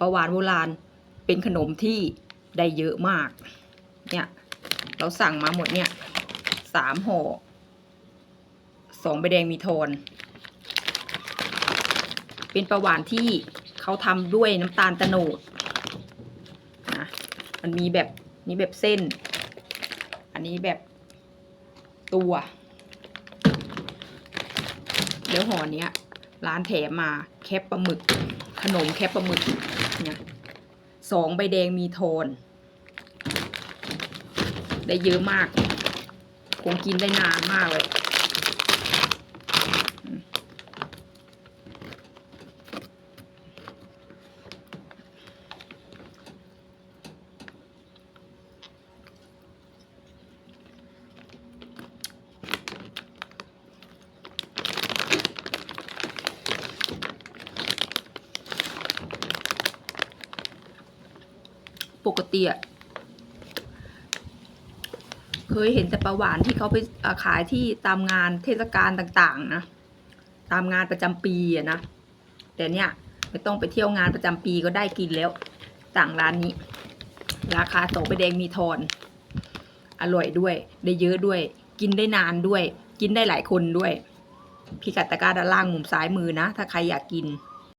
ประวานโบราณเป็นขนมที่ได้เยอะมาก เนี่ย เราสั่งมาหมดเนี่ยสามห่อสองใบแดงมีโทน เป็นประวานที่เขาทำด้วยน้ำตาลตะโนดนะมันมีแบบนี้แบบเส้น อันนี้แบบตัวเดี๋ยวห่อเนี้ยร้านแถมมาแคปปลาหมึก ขนมแคปปลาหมึกเนี่ยสองใบแดงมีโทน ได้เยอะมาก คงกินได้นานมากเลย ปกติอะเคยเห็นแต่ปลาหวานที่เขาไปขายที่ตามงานเทศกาลต่างๆนะตามงานประจำปีอะนะแต่เนี่ยไม่ต้องไปเที่ยวงานประจำปีก็ได้กินแล้วต่างร้านนี้ ราคาสองใบแดงมีทอน อร่อยด้วย ได้เยอะด้วย กินได้นานด้วย กินได้หลายคนด้วย พิกัดตะกร้าด้านล่างมุมซ้ายมือนะ ถ้าใครอยากกิน